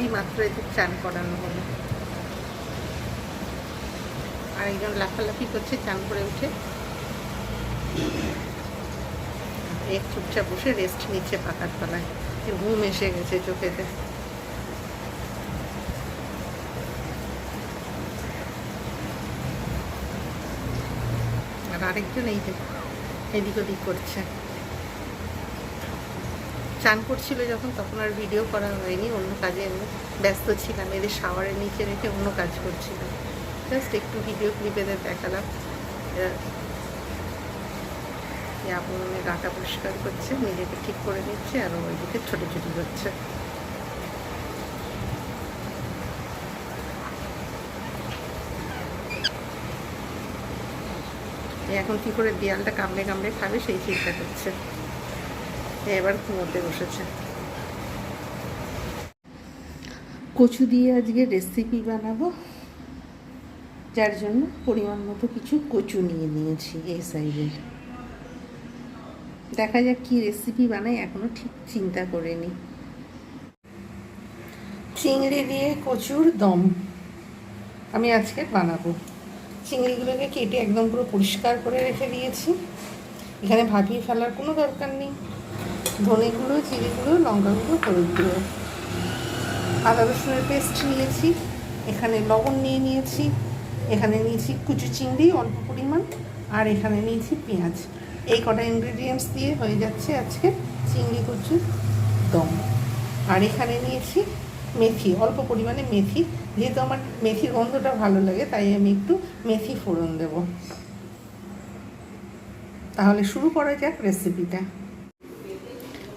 এই মাত্র এদের চান করানো হলো আর একজন লাফালাফি করছে, চান করে উঠে। এক চুপচাপ বসে রেস্ট নিচ্ছে পাকার তলায়। ঘুম এসে গেছে চোখেতে আর আরেকজন এই যে এদিক ওদিক করছে। চান করছিল যখন, তখন আর ভিডিও করা হয়নি, অন্য কাজে আমি ব্যস্ত ছিলাম, এদের শাওয়ারের নিচে রেখে অন্য কাজ করছিলাম জাস্ট একটু ভিডিও ক্লিপ এদের দেখালাম। এরা এই আপন গাটা পরিষ্কার করছে, নিজেকে ঠিক করে নিচ্ছে, আর ওইদিকে ছোটাছুটি করছে। এ এখন কি করে দেয়ালটা কামড়ে কামড়ে খাবে, সেই চিন্তা করছে। এবার ঘুমোতে বসেছে। কচু দিয়ে আজকে রেসিপি বানাবো। যার জন্য পরিমাণ মতো কিছু কচু নিয়ে নিয়েছি এই সাইজের দেখা যাক কি রেসিপি বানাই, এখনও ঠিক চিন্তা করিনি। চিংড়ি দিয়ে কচুর দম আমি আজকে বানাবো। চিংড়িগুলোকে কেটে একদম পুরো পরিষ্কার করে রেখে দিয়েছি। এখানে ভাপিয়ে ফেলার কোনো দরকার নেই। ধনেগুলো চিড়িগুলো লঙ্কাগুলো হলুদ গুঁড়ো আদা রসুনের পেস্ট নিয়েছি, এখানে লবণ নিয়ে নিয়েছি, এখানে নিয়েছি কুচু চিংড়ি অল্প পরিমাণ, আর এখানে নিয়েছি পেঁয়াজ। এই কটা ইনগ্রিডিয়েন্টস দিয়ে হয়ে যাচ্ছে আজকে চিংড়ি কচুর দম। আর এখানে নিয়েছি মেথি, অল্প পরিমাণে মেথি। যেহেতু আমার মেথির গন্ধটা ভালো লাগে, তাই আমি একটু মেথি ফোড়ন দেব। তাহলে শুরু করা যাক রেসিপিটা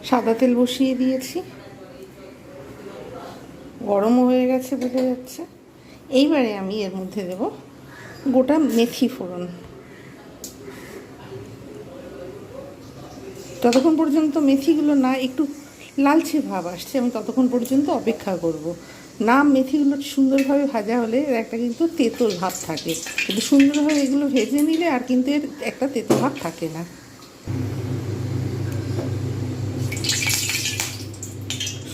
সাদা তেল বসিয়ে দিয়েছি। গরমও হয়ে গেছে বোঝা যাচ্ছে। এইবারে আমি এর মধ্যে দেব গোটা মেথি ফোড়ন। ততক্ষণ পর্যন্ত মেথিগুলো না, একটু লালচে ভাব আসছে, আমি ততক্ষণ পর্যন্ত অপেক্ষা করব। না, মেথিগুলো সুন্দরভাবে ভাজা হলে এর একটা কিন্তু তেঁতোর ভাব থাকে। কিন্তু সুন্দরভাবে এগুলো ভেজে নিলে আর কিন্তু এর একটা তেতো ভাব থাকে না।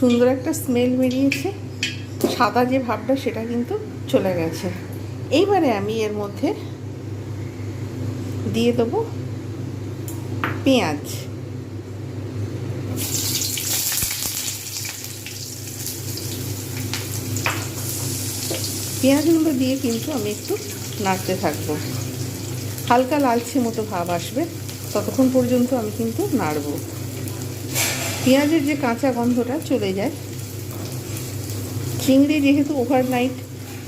সুন্দর একটা স্মেল বেরিয়েছে। সাদা যে ভাবটা, সেটা কিন্তু চলে গেছে। এইবারে আমি এর মধ্যে দিয়ে দেবো পেঁয়াজ। পেঁয়াজগুলো দিয়ে কিন্তু আমি একটু নাড়তে থাকব। হালকা লালচে মতো ভাব আসবে। ততক্ষণ পর্যন্ত আমি কিন্তু নাড়ব। পেঁয়াজের যে কাঁচা গন্ধটা চলে যায়। চিংড়ি যেহেতু ওভারনাইট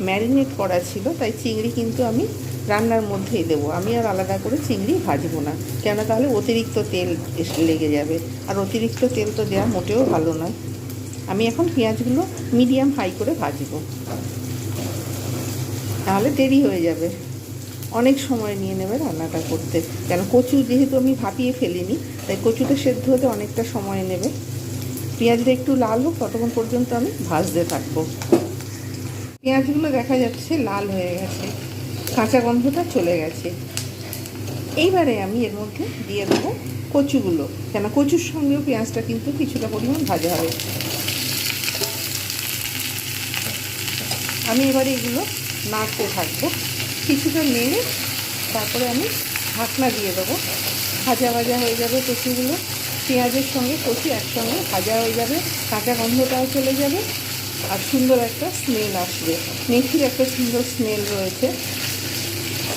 ম্যারিনেট করা ছিল, তাই চিংড়ি কিন্তু আমি রান্নার মধ্যেই দেবো। আমি আর আলাদা করে চিংড়ি ভাজবো না। কেন তাহলে অতিরিক্ত তেল লেগে যাবে। আর অতিরিক্ত তেল তো দেওয়া মোটেও ভালো নয়। আমি এখন পেঁয়াজগুলো মিডিয়াম হাই করে ভাজবো। তাহলে দেরি হয়ে যাবে। অনেক সময় নিয়ে নেবে রান্নাটা করতে। কেন কচু যেহেতু আমি ভাপিয়ে ফেলিনি, তাই কচুটা সেদ্ধ হতে অনেকটা সময় নেবে। পেঁয়াজটা একটু লাল হোক, ততক্ষণ পর্যন্ত আমি ভাজতে থাকব। পেঁয়াজগুলো দেখা যাচ্ছে লাল হয়ে গেছে, কাঁচা গন্ধটা চলে গেছে। এইবারে আমি এর মধ্যে দিয়ে দেবো কচুগুলো, কেন কচুর সঙ্গেও পেঁয়াজটা কিন্তু কিছুটা পরিমাণ ভাজা হবে। আমি এবারে এগুলো নাড়তে থাকব। কিছুটা নেড়ে তারপরে আমি ঢাকনা দিয়ে দেবো। ভাজা ভাজা হয়ে যাবে কচুগুলো। পেঁয়াজের সঙ্গে কচু একসঙ্গে ভাজা হয়ে যাবে। কাঁচা গন্ধটাও চলে যাবে। আর সুন্দর একটা স্মেল আসবে। মেথির একটা সুন্দর স্মেল রয়েছে।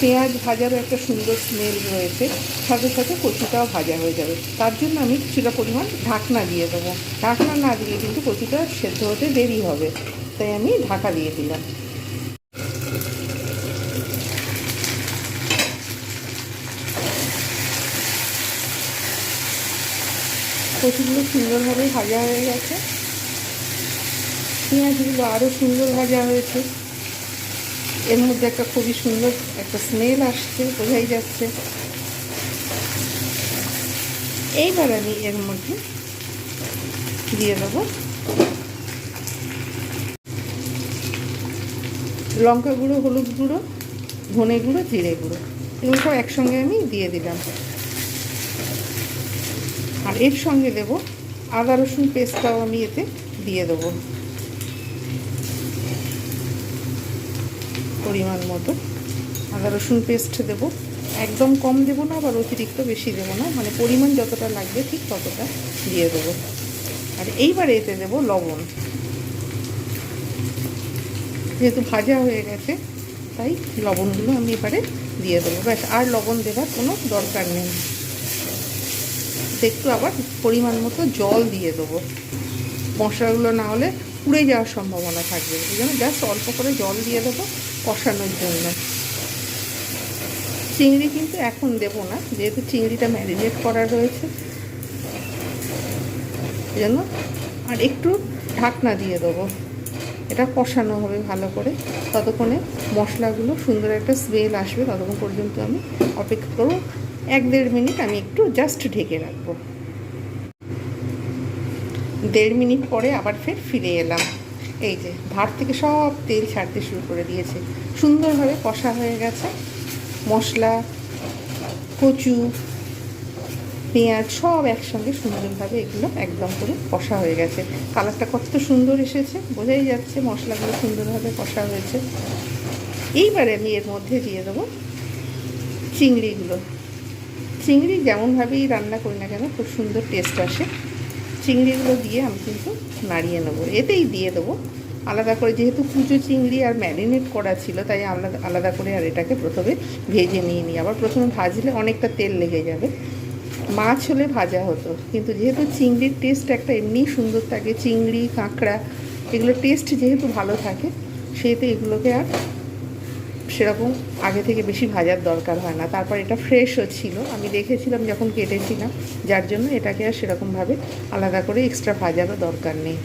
পেঁয়াজ ভাজারও একটা সুন্দর স্মেল রয়েছে। সাথে সাথে কচুটাও ভাজা হয়ে যাবে। তার জন্য আমি কিছুটা পরিমাণ ঢাকনা দিয়ে দেবো। ঢাকনা না দিলে কিন্তু কচুটা সেদ্ধ হতে দেরি হবে। তাই আমি ঢাকা দিয়ে দিলাম। কচুগুলো সুন্দরভাবে ভাজা হয়ে গেছে। পেঁয়াজগুলো আরও সুন্দর ভাজা হয়েছে। এর মধ্যে একটা খুবই সুন্দর একটা স্মেল আসছে, বোঝাই যাচ্ছে। এইবার আমি এর মধ্যে দিয়ে দেবো লঙ্কা গুঁড়ো, হলুদ গুঁড়ো, ধনে গুঁড়ো, জিরে গুঁড়ো। এগুলো সব একসঙ্গে আমি দিয়ে দিলাম। আর এর সঙ্গে দেব আদা রসুন পেস্টটাও আমি এতে দিয়ে দেব। পরিমাণ মতো আদা রসুন পেস্ট দেব। একদম কম দেব না আবার অতিরিক্ত বেশি দেব না মানে পরিমাণ যতটা লাগবে ঠিক ততটা দিয়ে দেবো। আর এইবারে এতে দেব লবণ। যেহেতু ভাজা হয়ে গেছে, তাই লবণগুলো আমি এবারে দিয়ে দেবো। ব্যাস, আর লবণ দেওয়ার কোনো দরকার নেই। একটু আবার পরিমাণ মতো জল দিয়ে দেবো। মশলাগুলো না হলে পুড়ে যাওয়ার সম্ভাবনা থাকবে। এই জন্য জাস্ট অল্প করে জল দিয়ে দেবো কষানোর জন্য। চিংড়ি কিন্তু এখন দেবো না, যেহেতু চিংড়িটা ম্যারিনেট করা রয়েছে। এই জন্য আর একটু ঢাকনা দিয়ে দেবো। এটা কষানো হবে ভালো করে। ততক্ষণে মশলাগুলো সুন্দর একটা স্মেল আসবে। ততক্ষণ পর্যন্ত আমি অপেক্ষা করব। এক দেড় মিনিট আমি একটু জাস্ট ঢেকে রাখব। দেড় মিনিট পরে আবার ফের ফিরে এলাম। এই যে, ভাত থেকে সব তেল ছাড়তে শুরু করে দিয়েছে। সুন্দরভাবে কষা হয়ে গেছে। মশলা, কচু, পেঁয়াজ সব একসঙ্গে সুন্দরভাবে এগুলো একদম করে কষা হয়ে গেছে। কালারটা কত সুন্দর এসেছে, বোঝাই যাচ্ছে মশলাগুলো সুন্দরভাবে কষা হয়েছে। এইবারে আমি এর মধ্যে দিয়ে দেবো চিংড়িগুলো। চিংড়ি যেমনভাবেই রান্না করি না কেন, খুব সুন্দর টেস্ট আসে। চিংড়িগুলো দিয়ে আমি কিন্তু নাড়িয়ে নেব। এতেই দিয়ে দেবো। আলাদা করে যেহেতু কুচো চিংড়ি আর ম্যারিনেট করা ছিল, তাই আলাদা আলাদা করে আর এটাকে প্রথমে ভেজে নিয়ে নিই। আবার প্রথমে ভাজলে অনেকটা তেল লেগে যাবে। মাছ হলে ভাজা হতো, কিন্তু যেহেতু চিংড়ির টেস্ট একটা এমনি সুন্দর থাকে, চিংড়ি, কাঁকড়া এগুলোর টেস্ট যেহেতু ভালো থাকে, সেহেতু এগুলোকে আর সেরকম আগে থেকে বেশি ভাজার দরকার হয় না। তারপর এটা ফ্রেশও ছিল। আমি দেখেছিলাম যখন কেটেছিলাম, যার জন্য এটাকে আর সেরকমভাবে আলাদা করে এক্সট্রা ভাজারও দরকার নেই।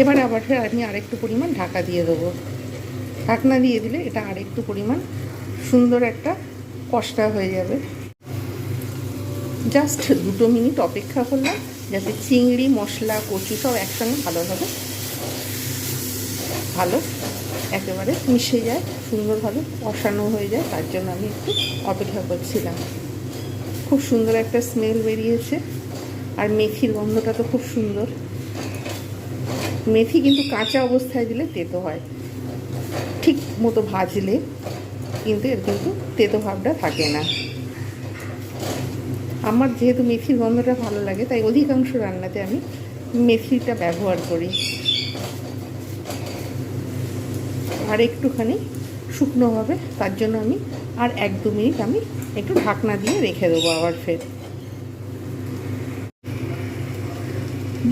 এবারে আবার আমি আরেকটু পরিমাণ ঢাকা দিয়ে দেবো। ঢাকনা দিয়ে দিলে এটা আরেকটু পরিমাণ সুন্দর একটা কষটা হয়ে যাবে। জাস্ট দুটো মিনিট অপেক্ষা করলাম, যাতে চিংড়ি, মশলা, কচু সব একসঙ্গে ভালোভাবে ভালো, একেবারে মিশে যায়, সুন্দরভাবে কষানো হয়ে যায়, তার জন্য আমি একটু অপেক্ষা করছিলাম। খুব সুন্দর একটা স্মেল বেরিয়েছে, আর মেথির গন্ধটা তো খুব সুন্দর। মেথি কিন্তু কাঁচা অবস্থায় দিলে তেতো হয়। ঠিক মতো ভাজলে কিন্তু এর কিন্তু তেতো ভাবটা থাকে না। আমার যেহেতু মেথির গন্ধটা ভালো লাগে, তাই অধিকাংশ রান্নাতে আমি মেথিটা ব্যবহার করি। আর একটুখানি শুকনো হবে, তার জন্য আমি আর এক দু মিনিট আমি একটু ঢাকনা দিয়ে রেখে দেবো আবার ফের।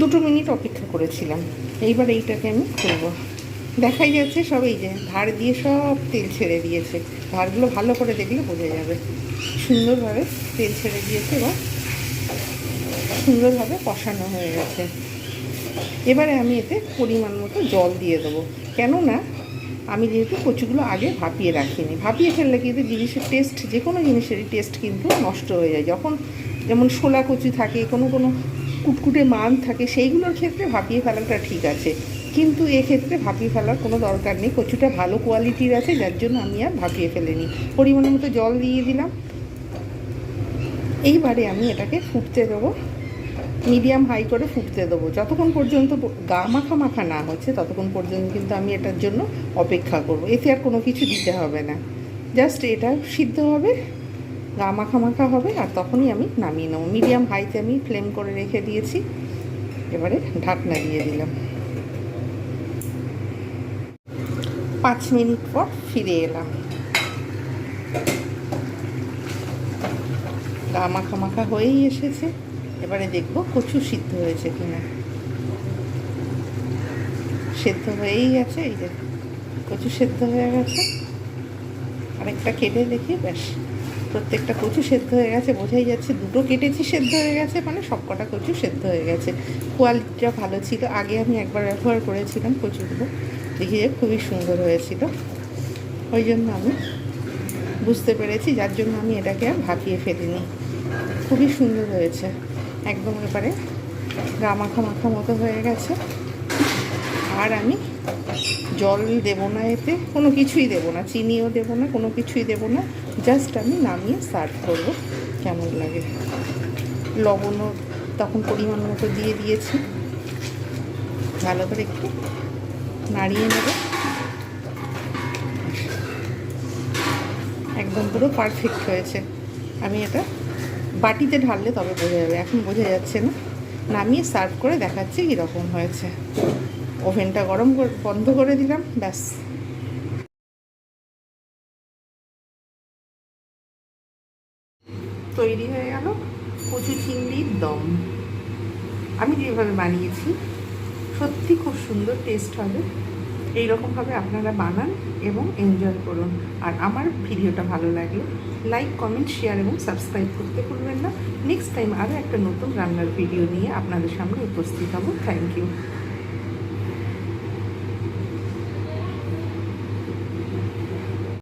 দুটো মিনিট অপেক্ষা করেছিলাম, এইবার এইটাকে আমি করব। দেখাই যাচ্ছে সব এই যে, ধার দিয়ে সব তেল ছেড়ে দিয়েছে। ধারগুলো ভালো করে দেখলে বোঝা যাবে। সুন্দরভাবে তেল ছেড়ে দিয়েছে এবং সুন্দরভাবে কষানো হয়ে গেছে। এবারে আমি এতে পরিমাণ মতো জল দিয়ে দেবো। কেননা আমি যেহেতু কচুগুলো আগে ভাপিয়ে রাখিনি। ভাপিয়ে ফেললে কিন্তু জিনিসের টেস্ট যে কোনো জিনিসেরই টেস্ট কিন্তু নষ্ট হয়ে যায়। যখন যেমন শোলা কচু থাকে, কোনো কোনো কুটকুটে মান থাকে, সেইগুলোর ক্ষেত্রে ভাপিয়ে ফেলাটা ঠিক আছে। কিন্তু এক্ষেত্রে ভাপিয়ে ফেলার কোনো দরকার নেই। কচুটা ভালো কোয়ালিটির আছে, যার জন্য আমি আর ভাপিয়ে ফেলিনি। পরিমাণ মতো জল দিয়ে দিলাম। এইবারে আমি এটাকে ফুটতে দেবো। মিডিয়াম হাই করে ফুটতে দেবো। যতক্ষণ পর্যন্ত গা মাখা মাখা না হচ্ছে, ততক্ষণ পর্যন্ত কিন্তু আমি এটার জন্য অপেক্ষা করব। এতে আর কোনো কিছু দিতে হবে না। জাস্ট এটা সিদ্ধ হবে, গা মাখা মাখা হবে, আর তখনই আমি নামিয়ে নেব। মিডিয়াম হাইতে আমি ফ্লেম করে রেখে দিয়েছি। এবারে ঢাকনা দিয়ে দিলাম। পাঁচ মিনিট পর ফিরে এলাম। গা মাখা মাখা হয়েই এসেছে। এবারে দেখব কচু সিদ্ধ হয়েছে কিনা। সেদ্ধ হয়েই গেছে এই যে কচু সেদ্ধ হয়ে গেছে। আরেকটা কেটে দেখি, ব্যাস। প্রত্যেকটা কচু সেদ্ধ হয়ে গেছে, বোঝাই যাচ্ছে দুটো কেটেছি সেদ্ধ হয়ে গেছে মানে সবকটা কচু সেদ্ধ হয়ে গেছে। কোয়ালিটিটা ভালো ছিল, আগে আমি একবার ব্যবহার করেছিলাম কচুগুলো, দেখি যে খুবই সুন্দর হয়েছিল। ওই জন্য আমি বুঝতে পেরেছি, যার জন্য আমি এটাকে আর ভাপিয়ে ফেলিনি। খুবই সুন্দর হয়েছে। একদম এবারে গা মাখা মাখা মতো হয়ে গেছে। আর আমি জল দেবো না এতে, কোনো কিছুই দেবো না, চিনিও দেবো না, কোনো কিছুই দেবো না জাস্ট আমি নামিয়ে সার্ভ করব, কেমন লাগে। লবণও তখন পরিমাণ মতো দিয়ে দিয়েছি। ভালো করে একটু নাড়িয়ে নেবে। একদম পুরো পারফেক্ট হয়েছে। আমি এটা বাটিতে ঢাললে তবে বোঝা যাবে, এখন বোঝা যাচ্ছে না। নামিয়ে সার্ভ করে দেখাচ্ছি কীরকম হয়েছে। ওভেনটা গরম বন্ধ করে দিলাম, ব্যাস। তৈরি হয়ে গেল কচু চিংড়ির দম। আমি যেভাবে বানিয়েছি, সত্যি খুব সুন্দর, টেস্ট হবে। এইরকমভাবে আপনারা বানান। এবং এনজয় করুন। আর আমার ভিডিওটা ভালো লাগলে লাইক কমেন্ট শেয়ার এবং সাবস্ক্রাইব করতে ভুলবেন না। নেক্সট টাইম আরও একটা নতুন রান্নার ভিডিও নিয়ে আপনাদের সামনে উপস্থিত হব। Thank you